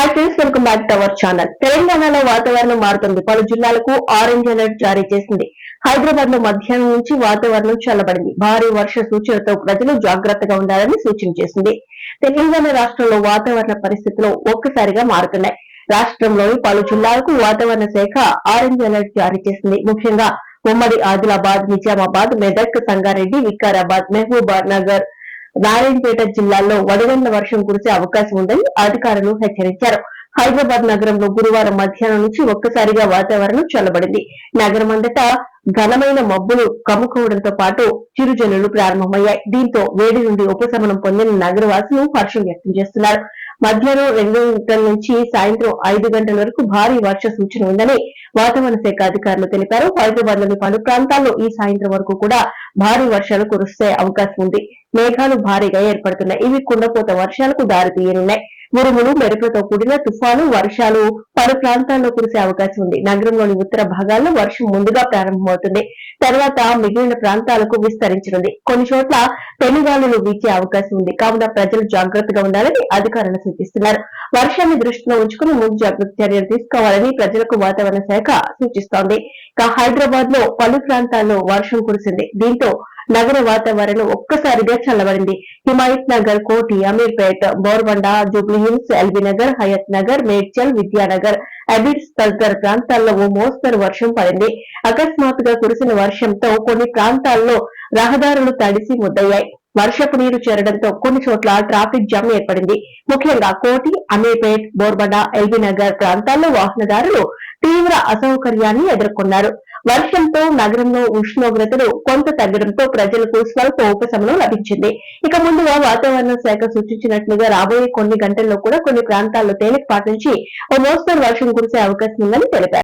Hi friends welcome back to our channel. తెలంగాణలో వాతావరణం మారుతుంది. పలు జిల్లాలకు ఆరెంజ్ అలర్ట్ జారీ చేసింది. హైదరాబాద్లో మధ్యాహ్నం నుంచి వాతావరణం చల్లబడింది. భారీ వర్ష సూచనలతో ప్రజలు జాగ్రత్తగా ఉండాలని సూచన చేసింది. తెలంగాణ రాష్ట్రంలో వాతావరణ పరిస్థితులు ఒక్కసారిగా మారుతున్నాయి. రాష్ట్రంలోని పలు జిల్లాలకు వాతావరణ శాఖ ఆరెంజ్ అలర్ట్ జారీ చేసింది. ముఖ్యంగా ఉమ్మడి ఆదిలాబాద్ నిజామాబాద్ మెదక్ సంగారెడ్డి వికారాబాద్ మహబూబా నగర్ నారాయణపేట జిల్లాల్లో వడగండ్ల వర్షం కురిసే అవకాశం ఉందని అధికారులు హెచ్చరించారు. హైదరాబాద్ నగరంలో గురువారం మధ్యాహ్నం నుంచి ఒక్కసారిగా వాతావరణం చల్లబడింది. నగరం అంతటా ఘనమైన మబ్బులు కమ్ముకోవడంతో పాటు చిరుజల్లులు ప్రారంభమయ్యాయి. దీంతో వేడి నుండి ఉపశమనం పొందిన నగరవాసులు హర్షం వ్యక్తం చేస్తున్నారు. మధ్యాహ్నం రెండు గంటల నుంచి సాయంత్రం ఐదు గంటల వరకు భారీ వర్ష సూచన ఉందని వాతావరణ శాఖ అధికారులు తెలిపారు. హైదరాబాద్లోని పలు ప్రాంతాల్లో ఈ సాయంత్రం వరకు కూడా భారీ వర్షాలు కురిసే అవకాశం ఉంది. మేఘాలు భారీగా ఏర్పడుతున్నాయి. ఇవి కుండపోత వర్షాలకు దారితీయనున్నాయి. ఉరుములు మెరుపులతో కూడిన తుఫాను వర్షాలు పలు ప్రాంతాల్లో కురిసే అవకాశం ఉంది. నగరంలోని ఉత్తర భాగాల్లో వర్షం ముందుగా ప్రారంభమవుతుంది. తర్వాత మిగిలిన ప్రాంతాలకు విస్తరించనుంది. కొన్ని చోట్ల పెనుగాలులు వీచే అవకాశం ఉంది. కావున ప్రజలు జాగ్రత్తగా ఉండాలని అధికారులు సూచిస్తున్నారు. వర్షాన్ని దృష్టిలో ఉంచుకుని ముందు జాగ్రత్త చర్యలు తీసుకోవాలని ప్రజలకు వాతావరణ శాఖ సూచిస్తోంది. ఇక హైదరాబాద్లో పలు ప్రాంతాల్లో వర్షం కురిసింది. దీంతో నగర వాతావరణం ఒక్కసారిగా చల్లబడింది. హిమాయత్ నగర్ కోటి అమీర్పేట్ బోర్బండ జూబ్లీహిల్స్ ఎల్బీ నగర్ హయత్ నగర్ మేడ్చల్ విద్యానగర్ అబిడ్స్ తదితర ప్రాంతాల్లో ఓ మోస్తరు వర్షం పడింది. అకస్మాత్తుగా కురిసిన వర్షంతో కొన్ని ప్రాంతాల్లో రహదారులు తడిసి ముద్దయ్యాయి. వర్షపు నీరు చేరడంతో కొన్ని చోట్ల ట్రాఫిక్ జామ్ ఏర్పడింది. ముఖ్యంగా కోటి అమీర్పేట్ బోర్బండ ఎల్బీ నగర్ ప్రాంతాల్లో వాహనదారులు తీవ్ర అసౌకర్యాన్ని ఎదుర్కొన్నారు. వర్షంతో నగరంలో ఉష్ణోగ్రతలు కొంత తగ్గడంతో ప్రజలకు స్వల్ప ఉపశమనం లభించింది. ఇక ముందుగా వాతావరణ శాఖ సూచించినట్లుగా రాబోయే కొన్ని గంటల్లో కూడా కొన్ని ప్రాంతాల్లో తేలికపాటి నుంచి ఓ మోస్తరు వర్షం కురిసే అవకాశం ఉందని తెలిపారు.